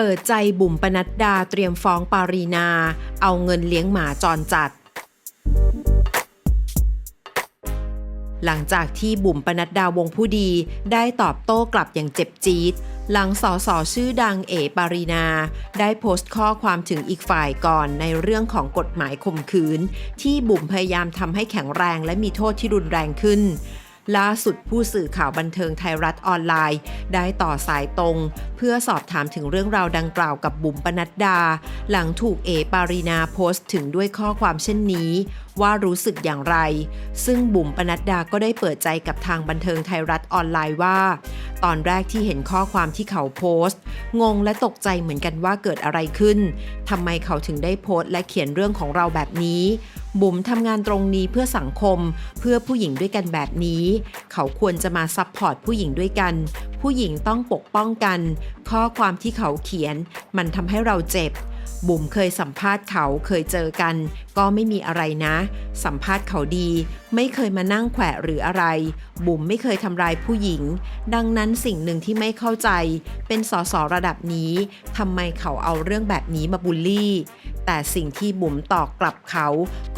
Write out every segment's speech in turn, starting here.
เปิดใจบุ๋มปนัดดาเตรียมฟ้องปารีนา เอาเงินเลี้ยงหมาจรจัด หลังจากที่บุ๋มปนัดดาวงผู้ดี ได้ตอบโต้กลับอย่างเจ็บจี๊ด หลังสอสอชื่อดังเอปารีนา ได้โพสต์ข้อความถึงอีกฝ่ายก่อนในเรื่องของกฎหมายข่มขืน ที่บุ๋มพยายามทำให้แข็งแรงและมีโทษที่รุนแรงขึ้น ล่าสุดผู้สื่อข่าวบันเทิงไทยรัฐออนไลน์ ได้ต่อสายตรง เพื่อสอบถามถึงเรื่องราวดังกล่าวกับบุ๋มปนัดดา หลังถูกเอปารีนาโพสต์ถึงด้วยข้อความเช่นนี้ ว่ารู้สึกอย่างไร ซึ่งบุ๋มปนัดดาก็ได้เปิดใจกับทางบันเทิงไทยรัฐออนไลน์ว่า ตอนแรกที่เห็นข้อความที่เขาโพสต์ งงและตกใจเหมือนกันว่าเกิดอะไรขึ้นทำไมเขาถึงได้โพสต์และเขียนเรื่องของเราแบบนี้ บุ๋มทำงานตรงนี้เพื่อสังคม เพื่อผู้หญิงด้วยกันแบบนี้ เขาควรจะมาซัพพอร์ตผู้หญิงด้วยกัน ผู้หญิงต้องปกป้องกัน ข้อความที่เขาเขียน มันทำให้เราเจ็บ บุ๋มเคยสัมภาษณ์เขาเคยเจอกัน ก็ไม่มีอะไรนะ สัมภาษณ์เขาดี ไม่เคยมานั่งแขวะหรืออะไร บุ๋มไม่เคยทำร้ายผู้หญิง ดังนั้นสิ่งหนึ่งที่ไม่เข้าใจ เป็นสสระดับนี้ทำไมเขาเอาเรื่องแบบนี้มาบูลลี่ แต่สิ่งที่บุ๋มตอบกลับเขา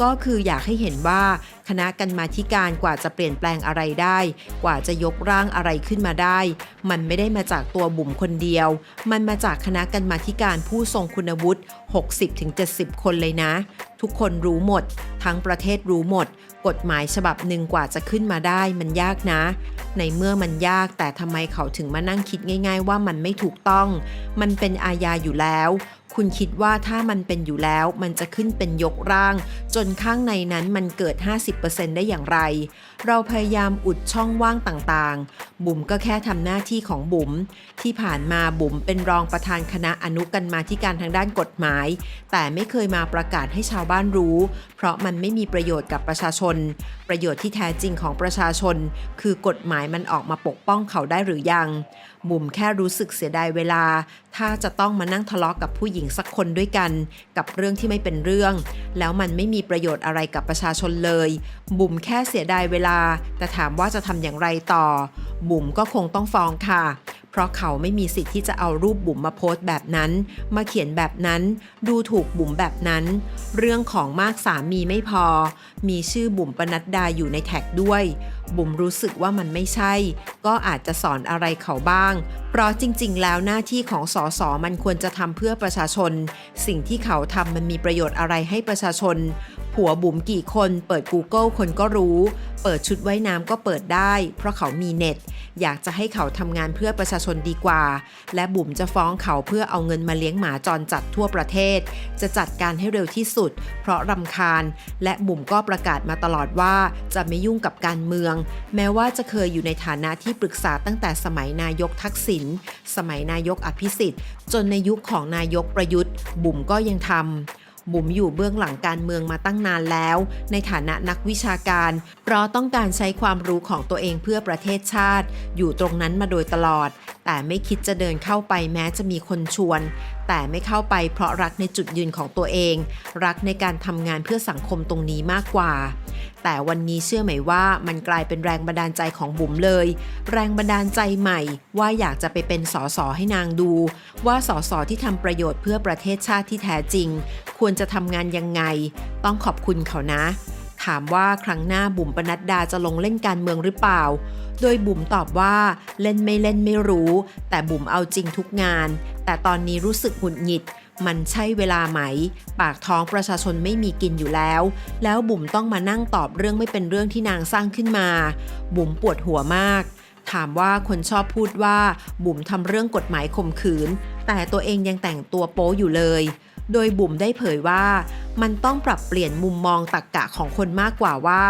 ก็คืออยากให้เห็นว่าคณะกรรมาธิการกว่าจะเปลี่ยนแปลงอะไรได้ กว่าจะยกร่างอะไรขึ้นมาได้ มันไม่ได้มาจากตัวบุ๋มคนเดียว มันมาจากคณะกรรมาธิการผู้ทรงคุณวุฒิ 60-70 คนเลยนะ ทุกคนรู้หมด ทั้งประเทศรู้หมด กฎหมายฉบับหนึ่งกว่าจะขึ้นมาได้มันยากนะ ในเมื่อมันยากแต่ทำไมเขาถึงมานั่งคิดง่าย ๆ ว่ามันไม่ถูกต้อง มันเป็นอาญาอยู่แล้ว คุณคิดว่าถ้ามันเป็นอยู่แล้วมันจะขึ้นเป็นยกร่าง จนข้างในนั้นมันเกิด 50%ได้อย่างไร เราพยายามอุดช่องว่างต่างๆ บุ๋มก็แค่ทำหน้าที่ของบุ๋มที่ผ่านมาบุ๋มเป็นรองประธานคณะอนุกรรมาธิการทางด้านกฎหมาย แต่ไม่เคยมาประกาศให้ชาวบ้านรู้ เพราะมันไม่มีประโยชน์กับประชาชน ประโยชน์ที่แท้จริงของประชาชน คือกฎหมายมันออกมาปกป้องเขาได้หรือยัง บุ๋มแค่รู้สึกเสียดายเวลาถ้าจะต้องมานั่งทะเลาะกกับผู้หญิงสักคนด้วยกัน กับเรื่องที่ไม่เป็นเรื่อง แล้วมันไม่มีประโยชน์อะไรกับประชาชนเลย บุ๋มแค่เสียดายเวลา แต่ถามว่าจะทำอย่างไรต่อ บุ๋มก็คงต้องฟ้องค่ะ เพราะเขาไม่มีสิทธิ์ที่จะเอารูปบุ๋มมาโพสต์แบบนั้น มาเขียนแบบนั้น ดูถูกบุ๋มแบบนั้น เรื่องของมากสามีไม่พอ มีชื่อบุ๋มปนัดดาอยู่ในแท็กด้วย บุ๋มรู้สึกว่ามันไม่ใช่ ก็อาจจะสอนอะไรเขาบ้าง เพราะจริง ๆ แล้วหน้าที่ของสสมันควรจะทำเพื่อประชาชน สิ่งที่เขาทำมันมีประโยชน์อะไรให้ประชาชน ผัวบุ๋มกี่คน เปิด Google คนก็รู้ เปิดชุดว่ายน้ำก็เปิดได้ เพราะเขามีเน็ต อยากจะให้เขาทำงานเพื่อประชาชนดีกว่า และบุ๋มจะฟ้องเขาเพื่อเอาเงินมาเลี้ยงหมาจรจัดทั่วประเทศ จะจัดการให้เร็วที่สุด เพราะรำคาญ และบุ๋มก็ประกาศมาตลอดว่าจะไม่ยุ่งกับการเมือง แม้ว่าจะเคยอยู่ในฐานะที่ปรึกษาตั้งแต่สมัยนายกทักษิณสมัยนายกอภิสิทธิ์ จนในยุคของนายกประยุทธ์ บุ๋มก็ยังทำ บุ๋มอยู่เบื้องหลังการเมืองมาตั้งนานแล้ว ในฐานะนักวิชาการ เพราะต้องการใช้ความรู้ของตัวเองเพื่อประเทศชาติ อยู่ตรงนั้นมาโดยตลอด แต่ไม่คิดจะเดินเข้าไปแม้จะมีคนชวน แต่ไม่เข้าไปเพราะรักในจุดยืนของตัวเอง รักในการทำงานเพื่อสังคมตรงนี้มากกว่า แต่วันนี้เชื่อไหมว่ามันกลายเป็นแรงบันดาลใจของบุ๋มเลย แรงบันดาลใจใหม่ ว่าอยากจะไปเป็นสสให้นางดู ว่าสสที่ทำประโยชน์เพื่อประเทศชาติที่แท้จริง ควรจะทำงานยังไง ต้องขอบคุณเขานะ ถามว่าครั้งหน้าบุ๋มปนัดดาจะลงเล่นการเมืองหรือเปล่า โดยบุ๋มตอบว่าเล่นไม่เล่นไม่รู้ แต่บุ๋มเอาจริงทุกงาน แต่ตอนนี้รู้สึกหงุดหงิดมันใช่เวลาไหม ปากท้องประชาชนไม่มีกินอยู่แล้ว แล้วบุ๋มต้องมานั่งตอบเรื่องไม่เป็นเรื่องที่นางสร้างขึ้นมา บุ๋มปวดหัวมาก ถามว่าคนชอบพูดว่า บุ๋มทำเรื่องกฎหมายข่มขืน แต่ตัวเองยังแต่งตัวโป๊อยู่เลย โดยบุ๋มได้เผยว่ามันต้องปรับเปลี่ยนมุมมองตักกะของคนมากกว่าว่า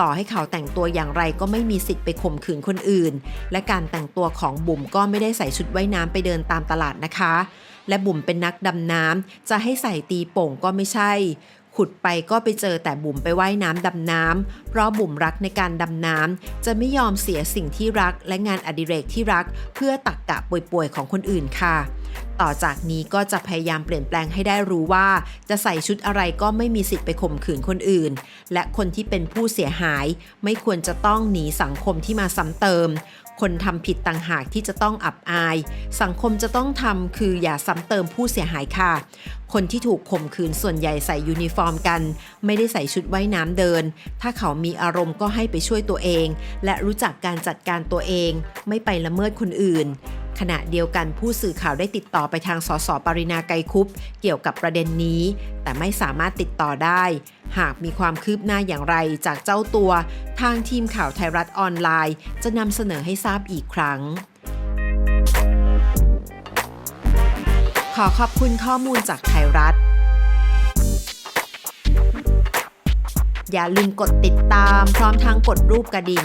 ต่อให้เขาแต่งตัวอย่างไรก็ไม่มีสิทธิ์ไปข่มขืนคนอื่น และการแต่งตัวของบุ๋มก็ไม่ได้ใส่ชุดว่ายน้ำไปเดินตามตลาดนะคะ และบุ๋มเป็นนักดำน้ำจะให้ใส่ตีโป่งก็ไม่ใช่ขุดไปก็ไปเจอแต่บุ๋มไปไว่ายน้ำดำน้ำ เพราะบุ๋มรักในการดำน้ำ จะไม่ยอมเสียสิ่งที่รักและงานอดิเรกที่รัก เพื่อตักกะป่วยๆของคนอื่นค่ะ ต่อจากนี้ก็จะพยายามเปลี่ยนแปลงให้ได้รู้ว่า จะใส่ชุดอะไรก็ไม่มีสิทธิ์ไปข่มขืนคนอื่น และคนที่เป็นผู้เสียหาย ไม่ควรจะต้องหนีสังคมที่มาซ้ำเติม คนทำผิดต่างหากที่จะต้องอับอาย สังคมจะต้องทำคืออย่าซ้ำเติมผู้เสียหายค่ะ คนที่ถูกข่มขืนส่วนใหญ่ใส่ยูนิฟอร์มกัน ไม่ได้ใส่ชุดว่ายน้ำเดิน ถ้าเขามีอารมณ์ก็ให้ไปช่วยตัวเอง และรู้จักการจัดการตัวเอง ไม่ไปละเมิดคนอื่น ขณะเดียวกันผู้สื่อข่าวได้ติดต่อไปทางสสปรินาไกรคุปเกี่ยวกับประเด็นนี้ แต่ไม่สามารถติดต่อได้ หากมีความคืบหน้าอย่างไรจากเจ้าตัว ทางทีมข่าวไทยรัฐออนไลน์ จะนำเสนอให้ทราบอีกครั้ง ขอขอบคุณข้อมูลจากไทยรัฐ อย่าลืมกดติดตามพร้อมทั้งกดรูปกระดิ่ง